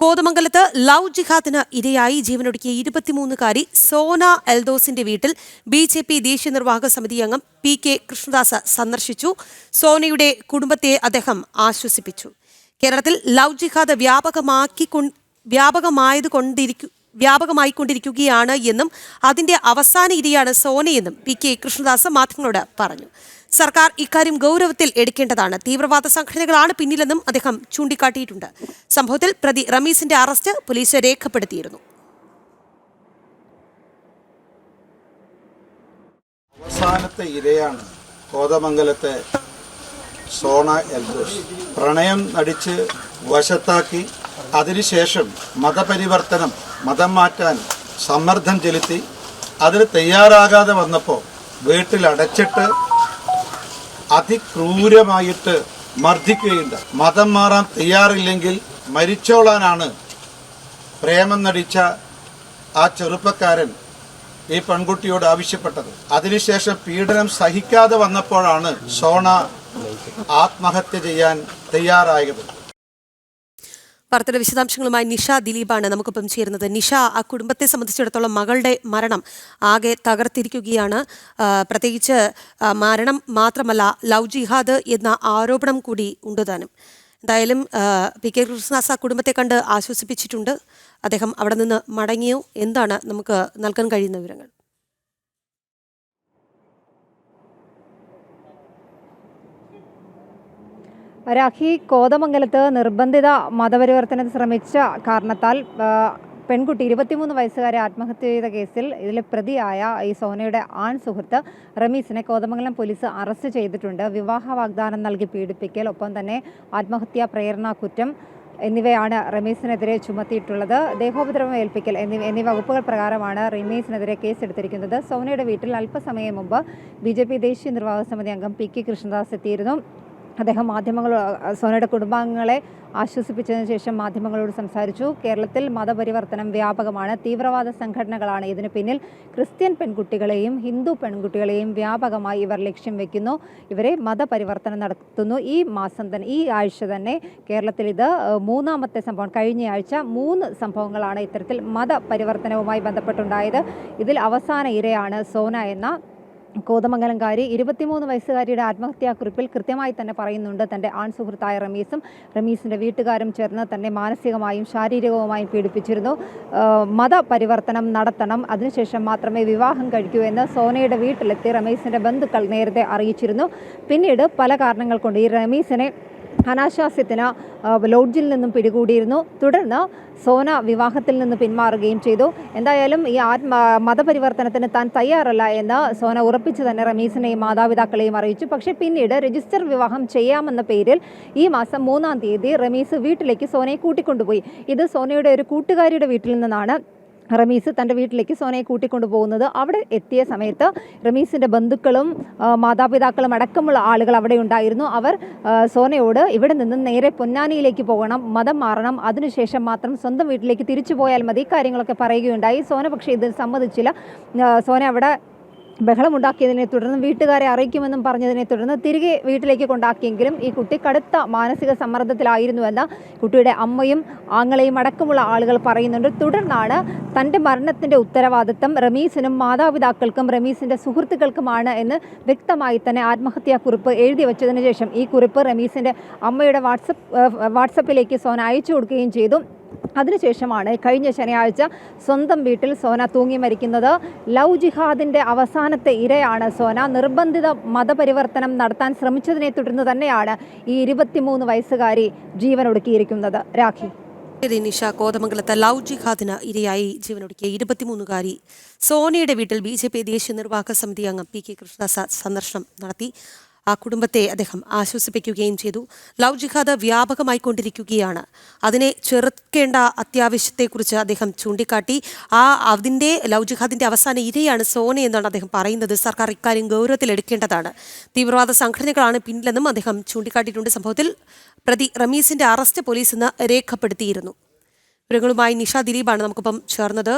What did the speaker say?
കോതമംഗലത്ത് ലവ് ജിഹാദിന് ഇരയായി ജീവനൊടുക്കിയ ഇരുപത്തിമൂന്നുകാരി സോന എൽദോസിന്റെ വീട്ടിൽ ബി ജെ പി ദേശീയ നിർവാഹക സമിതി അംഗം പി കെ കൃഷ്ണദാസ് സന്ദർശിച്ചു. സോനയുടെ കുടുംബത്തെ അദ്ദേഹം ആശ്വസിപ്പിച്ചു. കേരളത്തിൽ ലവ് ജിഹാദ് വ്യാപകമാക്കി വ്യാപകമായത് കൊണ്ടിരിക്കു വ്യാപകമായിക്കൊണ്ടിരിക്കുകയാണ് എന്നും അതിന്റെ അവസാന ഇരയാണ് സോനയെന്നും പി കെ കൃഷ്ണദാസ് മാധ്യമങ്ങളോട് പറഞ്ഞു. സർക്കാർ ഇക്കാര്യം ഗൗരവത്തിൽ എടുക്കേണ്ടതാണ്. തീവ്രവാദ സംഘടനകളാണ് പിന്നിലെന്നും അദ്ദേഹം ചൂണ്ടിക്കാട്ടിയിട്ടുണ്ട്. സംഭവത്തിൽ പ്രതി റമീസിന്റെ അറസ്റ്റ് പോലീസ് രേഖപ്പെടുത്തിയിരുന്നു. അവസാനത്തെ ഇരയാണ് കോതമംഗലത്തെ സോണ എൽദോസ്. പ്രണയം നടിച്ച് വശത്താക്കി അതിനുശേഷം മതപരിവർത്തനം മതം മാറ്റാൻ സമ്മർദ്ദം ചെലുത്തി അതിന് തയ്യാറാകാതെ വന്നപ്പോൾ വീട്ടിൽ അടച്ചിട്ട് അതിക്രൂരമായിട്ട് മർദ്ദിക്കുകയുണ്ട് മതം മാറാൻ തയ്യാറില്ലെങ്കിൽ മരിച്ചോളാനാണ് പ്രേമം നടിച്ച ആ ചെറുപ്പക്കാരൻ ഈ പെൺകുട്ടിയോട് ആവശ്യപ്പെട്ടത്. അതിനുശേഷം പീഡനം സഹിക്കാതെ വന്നപ്പോഴാണ് സോണ ആത്മഹത്യ ചെയ്യാൻ തയ്യാറായത്. വാർത്തയുടെ വിശദാംശങ്ങളുമായി നിഷ ദിലീപാണ് നമുക്കൊപ്പം ചേരുന്നത്. നിഷ ആ കുടുംബത്തെ സംബന്ധിച്ചിടത്തോളം മകളുടെ മരണം ആകെ തകർത്തിരിക്കുകയാണ്. പ്രത്യേകിച്ച് മരണം മാത്രമല്ല ലവ് ജിഹാദ് എന്ന ആരോപണം കൂടി ഉണ്ട് താനും. എന്തായാലും പി കെ കൃഷ്ണദാസ് ആ കുടുംബത്തെ കണ്ട് ആശ്വസിപ്പിച്ചിട്ടുണ്ട്. അദ്ദേഹം അവിടെ നിന്ന് മടങ്ങിയോ? എന്താണ് നമുക്ക് നൽകാൻ കഴിയുന്ന വിവരങ്ങൾ? രാഖി കോതമംഗലത്ത് നിർബന്ധിത മതപരിവർത്തനം ശ്രമിച്ച കാരണത്താൽ പെൺകുട്ടി ഇരുപത്തിമൂന്ന് വയസ്സുകാരെ ആത്മഹത്യ ചെയ്ത കേസിൽ ഇതിലെ പ്രതിയായ ഈ സോനയുടെ ആൺ സുഹൃത്ത് റമീസിനെ കോതമംഗലം പോലീസ് അറസ്റ്റ് ചെയ്തിട്ടുണ്ട്. വിവാഹ വാഗ്ദാനം നൽകി പീഡിപ്പിക്കൽ ഒപ്പം തന്നെ ആത്മഹത്യാ പ്രേരണ കുറ്റം എന്നിവയാണ് റമീസിനെതിരെ ചുമത്തിയിട്ടുള്ളത്. ദേഹോപദ്രവം ഏൽപ്പിക്കൽ എന്നിവ എന്നീ വകുപ്പുകൾ പ്രകാരമാണ് റമീസിനെതിരെ കേസെടുത്തിരിക്കുന്നത്. സോനയുടെ വീട്ടിൽ അല്പസമയം മുമ്പ് ബി ദേശീയ നിർവാഹക സമിതി അംഗം പി കെ കൃഷ്ണദാസ് എത്തിയിരുന്നു. അദ്ദേഹം മാധ്യമങ്ങൾ സോനയുടെ കുടുംബാംഗങ്ങളെ ആശ്വസിപ്പിച്ചതിന് ശേഷം മാധ്യമങ്ങളോട് സംസാരിച്ചു. കേരളത്തിൽ മതപരിവർത്തനം വ്യാപകമാണ്. തീവ്രവാദ സംഘടനകളാണ് ഇതിന് പിന്നിൽ. ക്രിസ്ത്യൻ പെൺകുട്ടികളെയും ഹിന്ദു പെൺകുട്ടികളെയും വ്യാപകമായി ഇവർ ലക്ഷ്യം വെക്കുന്നു. ഇവരെ മതപരിവർത്തനം നടത്തുന്നു. ഈ മാസം തന്നെ ഈ ആഴ്ച തന്നെ കേരളത്തിൽ ഇത് മൂന്നാമത്തെ സംഭവം കഴിഞ്ഞ ആഴ്ച മൂന്ന് സംഭവങ്ങളാണ് ഇത്തരത്തിൽ മതപരിവർത്തനവുമായി ബന്ധപ്പെട്ടുണ്ടായത്. ഇതിൽ അവസാന ഇരയാണ് സോന എന്ന കോതമംഗലംകാരി ഇരുപത്തിമൂന്ന് വയസ്സുകാരിയുടെ ആത്മഹത്യാക്കുറിപ്പിൽ കൃത്യമായി തന്നെ പറയുന്നുണ്ട്. തന്റെ ആൺ സുഹൃത്തായ റമീസും റമീസിന്റെ വീട്ടുകാരും ചേർന്ന് തന്നെ മാനസികമായും ശാരീരികവുമായും പീഡിപ്പിച്ചിരുന്നു. മതപരിവർത്തനം നടത്തണം അതിനുശേഷം മാത്രമേ വിവാഹം കഴിക്കൂ എന്ന് സോനയുടെ വീട്ടിലെത്തി റമീസിന്റെ ബന്ധുക്കൾ നേരത്തെ അറിയിച്ചിരുന്നു. പിന്നീട് പല കാരണങ്ങൾ കൊണ്ട് ഈ റമീസിനെ അനാശാസ്യത്തിന് ലോഡ്ജിൽ നിന്നും പിടികൂടിയിരുന്നു. തുടർന്ന് സോന വിവാഹത്തിൽ നിന്ന് പിന്മാറുകയും ചെയ്തു. എന്തായാലും ഈ ആത്മ മതപരിവർത്തനത്തിന് താൻ തയ്യാറല്ല എന്ന് സോന ഉറപ്പിച്ചു തന്നെ റമീസിനെയും മാതാപിതാക്കളെയും അറിയിച്ചു. പക്ഷേ പിന്നീട് രജിസ്റ്റർ വിവാഹം ചെയ്യാമെന്ന പേരിൽ ഈ മാസം മൂന്നാം തീയതി റമീസ് വീട്ടിലേക്ക് സോനയെ കൂട്ടിക്കൊണ്ടുപോയി. ഇത് സോനയുടെ ഒരു കൂട്ടുകാരിയുടെ വീട്ടിൽ നിന്നാണ് റമീസ് തന്റെ വീട്ടിലേക്ക് സോനയെ കൂട്ടിക്കൊണ്ടു പോകുന്നത് അവിടെ എത്തിയ സമയത്ത് റമീസിന്റെ ബന്ധുക്കളും മാതാപിതാക്കളും അടക്കമുള്ള ആളുകൾ അവിടെ ഉണ്ടായിരുന്നു. അവർ സോനയോട് ഇവിടെ നിന്ന് നേരെ പൊന്നാനിയിലേക്ക് പോകണം മതം മാറണം അതിനുശേഷം മാത്രം സ്വന്തം വീട്ടിലേക്ക് തിരിച്ചു പോയാൽ മതി കാര്യങ്ങളൊക്കെ പറയുകയുണ്ടായി. സോന പക്ഷേ ഇതിൽ സമ്മതിച്ചില്ല. സോന അവിടെ ബഹളമുണ്ടാക്കിയതിനെ തുടർന്ന് വീട്ടുകാരെ അറിയിക്കുമെന്നും പറഞ്ഞതിനെ തുടർന്ന് തിരികെ വീട്ടിലേക്ക് കൊണ്ടാക്കിയെങ്കിലും ഈ കുട്ടി കടുത്ത മാനസിക സമ്മർദ്ദത്തിലായിരുന്നുവെന്ന് കുട്ടിയുടെ അമ്മയും ആങ്ങളെയും അടക്കമുള്ള ആളുകൾ പറയുന്നുണ്ട്. തുടർന്നാണ് തന്റെ മരണത്തിന്റെ ഉത്തരവാദിത്തം റമീസിനും മാതാപിതാക്കൾക്കും റമീസിന്റെ സുഹൃത്തുക്കൾക്കുമാണ് എന്ന് വ്യക്തമായി തന്നെ ആത്മഹത്യാക്കുറിപ്പ് എഴുതി വച്ചതിന് ശേഷം ഈ കുറിപ്പ് റമീസിന്റെ അമ്മയുടെ വാട്സപ്പ് വാട്സപ്പിലേക്ക് സോന അയച്ചു കൊടുക്കുകയും ചെയ്തു. അതിനുശേഷമാണ് കഴിഞ്ഞ ശനിയാഴ്ച സ്വന്തം വീട്ടിൽ സോന തൂങ്ങി മരിക്കുന്നത്. ലവ് ജിഹാദിന്റെ അവസാനത്തെ ഇരയാണ് സോന. നിർബന്ധിത മതപരിവർത്തനം നടത്താൻ ശ്രമിച്ചതിനെ തുടർന്ന് തന്നെയാണ് ഈ ഇരുപത്തിമൂന്ന് വയസ്സുകാരി ജീവനൊടുക്കിയിരിക്കുന്നത്. രാഖി. നിഷ കോതമംഗലത്ത് ലവ് ജിഹാദിന് ഇരയായി ജീവനൊടുക്കിയ ഇരുപത്തിമൂന്നുകാരി. സോനയുടെ വീട്ടിൽ ബി ജെ പി ദേശീയ നിർവാഹക സമിതി അംഗം പി കെ കൃഷ്ണദാസ് സന്ദർശനം നടത്തി. ആ കുടുംബത്തെ അദ്ദേഹം ആശ്വസിപ്പിക്കുകയും ചെയ്തു. ലവ് ജിഹാദ് വ്യാപകമായി കൊണ്ടിരിക്കുകയാണ് അതിനെ ചെറുക്കേണ്ട അത്യാവശ്യത്തെക്കുറിച്ച് അദ്ദേഹം ചൂണ്ടിക്കാട്ടി. ആ അതിന്റെ ലവ് ജിഹാദിന്റെ അവസാന ഇരയാണ് സോന എന്നാണ് അദ്ദേഹം പറയുന്നത്. സർക്കാർ ഇക്കാര്യം ഗൗരവത്തിലെടുക്കേണ്ടതാണ് തീവ്രവാദ സംഘടനകളാണ് പിന്നിലെന്നും അദ്ദേഹം ചൂണ്ടിക്കാട്ടിയിട്ടുണ്ട്. സംഭവത്തിൽ പ്രതി റമീസിന്റെ അറസ്റ്റ് പോലീസ് ഇന്ന് രേഖപ്പെടുത്തിയിരുന്നു. വിവരങ്ങളുമായി നിഷ ദിലീപാണ് നമുക്കിപ്പം ചേർന്നത്.